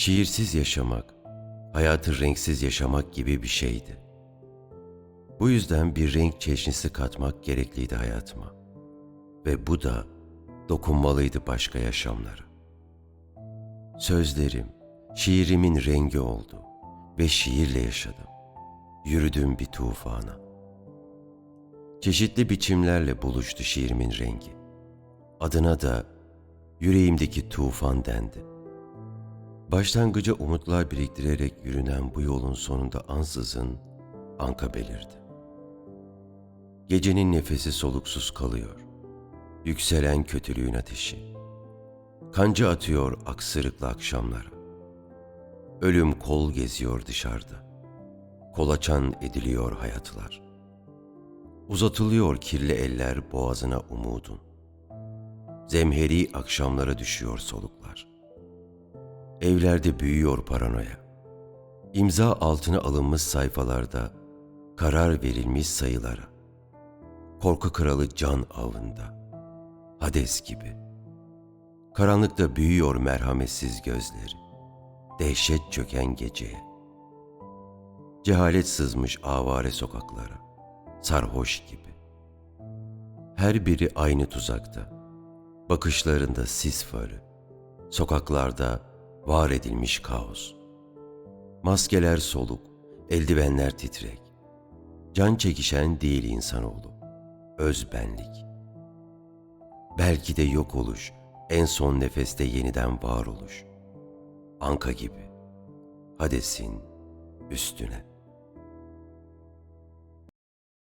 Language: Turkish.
Şiirsiz yaşamak, hayatı renksiz yaşamak gibi bir şeydi. Bu yüzden bir renk çeşnisi katmak gerekliydi hayatıma. Ve bu da dokunmalıydı başka yaşamlara. Sözlerim, şiirimin rengi oldu ve şiirle yaşadım. Yürüdüm bir tufana. Çeşitli biçimlerle buluştu şiirimin rengi. Adına da yüreğimdeki tufan dendi. Başlangıca umutlar biriktirerek yürünen bu yolun sonunda ansızın anka belirdi. Gecenin nefesi soluksuz kalıyor. Yükselen kötülüğün ateşi. Kanca atıyor aksırıklı akşamlara. Ölüm kol geziyor dışarıda. Kolaçan ediliyor hayatlar. Uzatılıyor kirli eller boğazına umudun. Zemheri akşamlara düşüyor soluklar. Evlerde büyüyor paranoya. İmza altına alınmış sayfalarda karar verilmiş sayılara. Korku kralı can avında. Hades gibi. Karanlıkta büyüyor merhametsiz gözleri. Dehşet çöken geceye. Cehalet sızmış avare sokaklara. Sarhoş gibi. Her biri aynı tuzakta. Bakışlarında sis farı. Sokaklarda var edilmiş kaos. Maskeler soluk, eldivenler titrek. Can çekişen değil insanoğlu. Öz benlik. Belki de yok oluş, en son nefeste yeniden var oluş. Anka gibi. Hades'in üstüne.